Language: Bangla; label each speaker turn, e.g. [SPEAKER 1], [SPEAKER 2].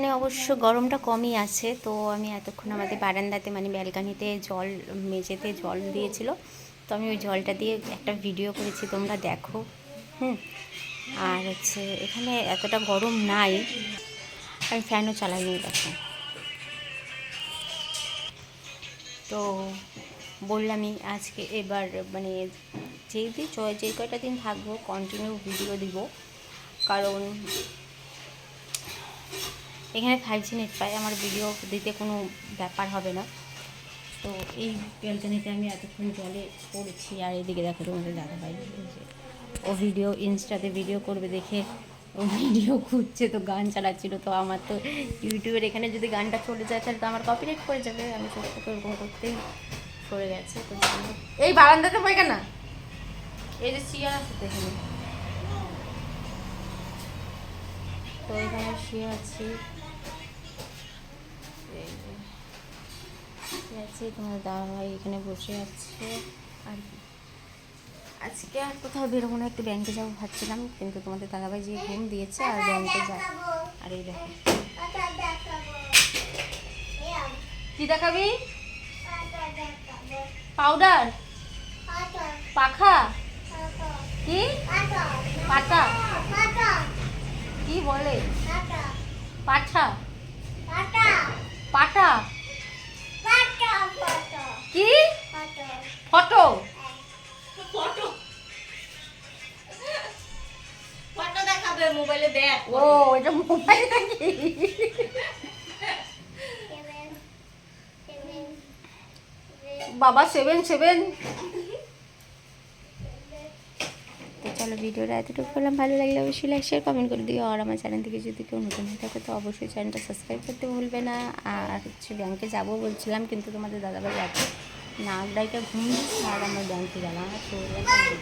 [SPEAKER 1] মানে অবশ্য গরমটা কমই আছে, তো আমি এতক্ষণ আমাদের বারান্দাতে মানে ব্যালকানিতে জল, মেঝেতে জল দিয়েছিল। তো আমি ওই জলটা দিয়ে একটা ভিডিও করেছি, তোমরা দেখো। হুম, আর হচ্ছে এখানে এতটা গরম নাই। আমি ফ্যানও চালাইনি, দেখো। তো বললামই আজকে এবার মানে যেই যেই কয়টা দিন থাকব কন্টিনিউ ভিডিও দিব। কারণ এখানে ফাইভ জি নেট পাই আমার ভিডিও দিতে কোনো ব্যাপার হবে না। তো এই ব্যালকানিতে আমি এতক্ষণ জলে পড়েছি, আর এদিকে দেখো তোমাদের দাদাভাই ও ভিডিও ইনস্টাতে ভিডিও করবে দেখে ও ভিডিও খুঁজছে, তো গান চালাচ্ছিল। তো আমার তো ইউটিউবের এখানে যদি গানটা চলে যায়, তাহলে তো আমার কপিরাইট করে যাবে। আমি ছোটো ওরকম করতেই পড়ে গেছে, তো। এই বারান্দাতে পাই কেন? এই যে চেয়ার আছে তো তো এখানে শুয়ে আছি। আছি, তোমার দাদা ভাই এখানে বসে আছে। আর আজকে আর কোথাও বেরোবো না, একটু ব্যাংকে যাব ভাবছিলাম, কিন্তু তোমাদের দাদাভাই যে ঘুম দিয়েছে, আর ব্যাংকে যায় আর এই দেখো। কি দেখাবি? পাউডার পাখা? কি? বলে পাঠা? পাটা কি? ফটো?
[SPEAKER 2] ফটো। ফটো দেখাবে মোবাইলে দেখ।
[SPEAKER 1] ও এটা মোবাইল নাকি বাবা সেভেন সেভেন তো চলো ভিডিওটা এতটুকু করলাম। ভালো লাগলে অবশ্যই লাইক শেয়ার কমেন্ট করে দিও। আর আমার চ্যানেল থেকে যদি কেউ নতুন হয়ে থাকে, তো অবশ্যই চ্যানেলটা সাবস্ক্রাইব করতে ভুলবে না। আর হচ্ছে ব্যাংকে যাব বলছিলাম, কিন্তু তোমাদের দাদাভাই আছে নাক ডাইটা ঘুম আর আমার ব্যাংকে গেলাম। ভিডিও